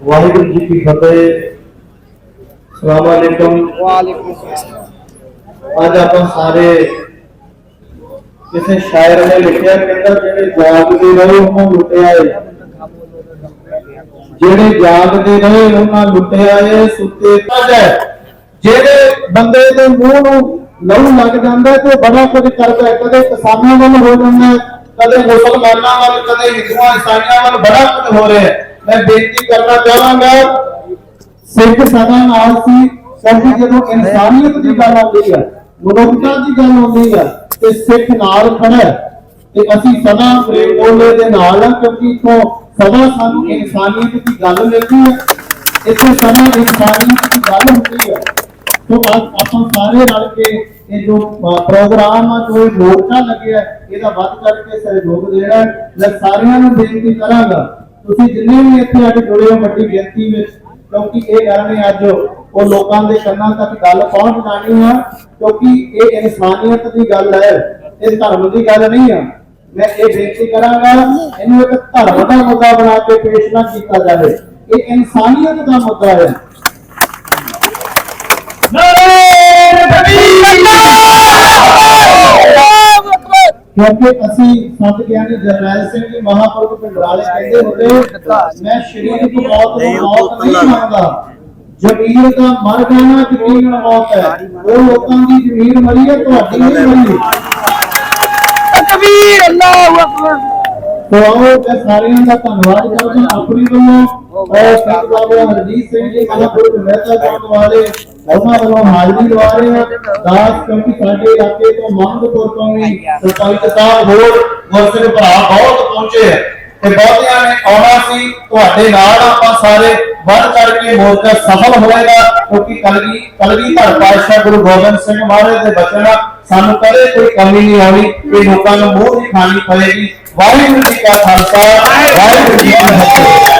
ਵਾਹਿਗੁਰੂ ਜੀ ਕੀ ਫਤਿਹ। ਸਲਾਮ ਅਲੈਕਮ। ਵਾਲੇਕੁਮ ਸਲਾਮ ਅੱਜ ਆਪਾਂ ਸਾਰੇ ਕਿਸੇ ਸ਼ਾਇਰ ਨੇ ਲਿਖਿਆ ਕਹਿੰਦਾ ਜਿਹੜੇ ਜਾਗਦੇ ਰਹੇ ਉਹਨਾਂ ਲੁੱਟਿਆ ਏ। ਜਿਹੜੇ ਜਾਗਦੇ ਰਹੇ ਉਹਨਾਂ ਲੁੱਟਿਆ ਏ ਸੁੱਤੇ ਹੈ ਜਿਹੜੇ ਬੰਦੇ ਦੇ ਮੂੰਹ ਨੂੰ ਲਹੂ ਲੱਗ ਜਾਂਦਾ ਤੇ ਬੜਾ ਕੁਝ ਕਰਦਾ ਕਦੇ ਕਿਸਾਨਾਂ ਵੱਲ ਹੋ ਜਾਂਦਾ ਕਦੇ ਮੁਸਲਮਾਨਾਂ ਵੱਲ, ਕਦੇ ਹਿੰਦੂਆਂ, ਇਸਾਈਆਂ ਵੱਲ ਬੜਾ ਕੁਝ ਹੋ ਰਿਹਾ ਹੈ। ਮੈਂ ਬੇਨਤੀ ਕਰਨਾ ਚਾਹਾਂਗਾ, ਸਿੱਖ ਸਦਾ ਨਾਲ ਸੀ ਕਿਉਂਕਿ ਜਦੋਂ ਇਨਸਾਨੀਅਤ ਦੀ ਗੱਲ ਆਉਂਦੀ ਹੈ, ਮਨੁੱਖਤਾ ਦੀ ਗੱਲ ਆਉਂਦੀ ਹੈ, ਤੇ ਸਿੱਖ ਨਾਲ ਖੜਾ ਤੇ ਅਸੀਂ ਸਦਾ ਪ੍ਰੇਮ ਬੋਲੇ ਦੇ ਨਾਲ ਹਾਂ, ਕਿਉਂਕਿ ਇਥੋਂ ਸਦਾ ਸਾਨੂੰ ਇਨਸਾਨੀਅਤ ਦੀ ਗੱਲ ਮਿਲਦੀ ਹੈ। ਇੱਥੇ ਸਦਾ ਇਨਸਾਨੀਅਤ ਦੀ ਗੱਲ ਹੁੰਦੀ ਹੈ। ਸੋ ਅੱਜ ਆਪਾਂ ਸਾਰੇ ਰਲ ਕੇ ਇਹ ਜੋ ਪ੍ਰੋਗਰਾਮ ਆ, ਜੋ ਇਹ ਮੋਰਚਾ ਲੱਗਿਆ ਇਹਦਾ ਵੱਧ ਕਰਕੇ ਸਹਿਯੋਗ ਦੇਣਾ ਮੈਂ ਸਾਰਿਆਂ ਨੂੰ ਬੇਨਤੀ ਕਰਾਂਗਾ, ਤੁਸੀਂ ਜਿੰਨੇ ਵੀ ਇੱਥੇ ਅੱਜ ਜੁੜੇ ਹੋ ਵੱਡੀ ਗਿਣਤੀ ਵਿੱਚ, ਕਿਉਂਕਿ ਇਹ ਗੱਲ ਨੇ ਅੱਜ ਉਹ ਲੋਕਾਂ ਦੇ ਕੰਨਾਂ ਤੱਕ ਗੱਲ ਪਹੁੰਚ ਆ, ਕਿਉਂਕਿ ਇਹ ਇਨਸਾਨੀਅਤ ਦੀ ਗੱਲ ਹੈ, ਇਹ ਧਰਮ ਦੀ ਗੱਲ ਨਹੀਂ ਆ। ਮੈਂ ਇਹ ਬੇਨਤੀ ਕਰਾਂਗਾ, ਇਹਨੂੰ ਇੱਕ ਧਰਮ ਦਾ ਮੁੱਦਾ ਬਣਾ ਕੇ ਪੇਸ਼ ਨਾ ਕੀਤਾ ਜਾਵੇ। ਇਹ ਇਨਸਾਨੀਅਤ ਦਾ ਮੁੱਦਾ ਹੈ। ਕਿਉਂਕਿ ਅਸੀਂ ਸੰਤ ਗਿਆਨੀ ਜਰਨੈਲ ਸਿੰਘ ਜੀ ਮਹਾਪੁਰਖ ਪਿੰਡਰਾਲੇ ਕਹਿੰਦੇ ਹੁੰਦੇ ਮੈਂ ਸ਼ਰੀਰ ਤੋਂ ਮੌਤ ਨੂੰ ਮੌਤ ਨਹੀਂ ਮੰਨਦਾ। ਜ਼ਮੀਰ ਦਾ ਮਰ ਜਾਣਾ ਯਕੀਨ ਮੌਤ ਹੈ। ਉਹ ਲੋਕਾਂ ਦੀ ਜ਼ਮੀਰ ਮਰੀ ਹੈ ਤੁਹਾਡੀ ਨਹੀਂ ਮਰੀ। ਤਕਬੀਰ ਅੱਲਾਹੁ ਅਕਬਰ। ਆਓ ਮੈਂ ਸਾਰਿਆਂ ਦਾ ਧੰਨਵਾਦ ਕਰਦਾ ਆਪਣੀ ਵੱਲੋਂ। ਔਰ ਸੰਤ ਬਾਬਾ ਹਰਜੀਤ ਸਿੰਘ ਜੀ ਮਹਾਪੁਰਖ ਮਹਿਤਾ ਕਰਨ ਵਾਲੇ ਉਹਨਾਂ ਵੱਲੋਂ ਹਾਜ਼ਰੀ ਲਵਾ ਰਹੇ ਹਾਂ, ਦਾਸ ਕਿਉਂਕਿ ਸਾਡੇ ਇਲਾਕੇ ਤੋਂ ਮੰਗਪੁਰ ਤੋਂ ਵੀ ਸਰਪੰਚ ਸਾਹਿਬ ਹੋਰ ਗੁਰਸਿੱਖ ਭਰਾ ਬਹੁਤ ਪਹੁੰਚੇ ਹੈ ਤੇ ਬਹੁਤਿਆਂ ਨੇ ਆਉਣਾ ਸੀ, ਤੁਹਾਡੇ ਨਾਲ ਆਪਾਂ ਸਾਰੇ ਵੱਧ ਕਰਕੇ ਮੋਰਚਾ ਸਫਲ ਹੋਏਗਾ, ਕਿਉਂਕਿ ਕਲਗੀ ਕਲਗੀ ਧਰ ਪਾਤਸ਼ਾਹ ਗੁਰੂ ਗੋਬਿੰਦ ਸਿੰਘ ਮਹਾਰਾਜ ਦੇ ਬਚਨ ਸਾਨੂੰ ਕਦੇ ਕੋਈ ਕਮੀ ਨਹੀਂ ਆਉਣੀ, ਇਹ ਲੋਕਾਂ ਨੂੰ ਮੂੰਹ ਨਹੀਂ ਖਾਣੀ ਪਏਗੀ ਵਾਹਿਗੁਰੂ ਜੀ ਕਾ ਖਾਲਸਾ, ਵਾਹਿਗੁਰੂ ਜੀ ਕੀ ਫਤਿਹ।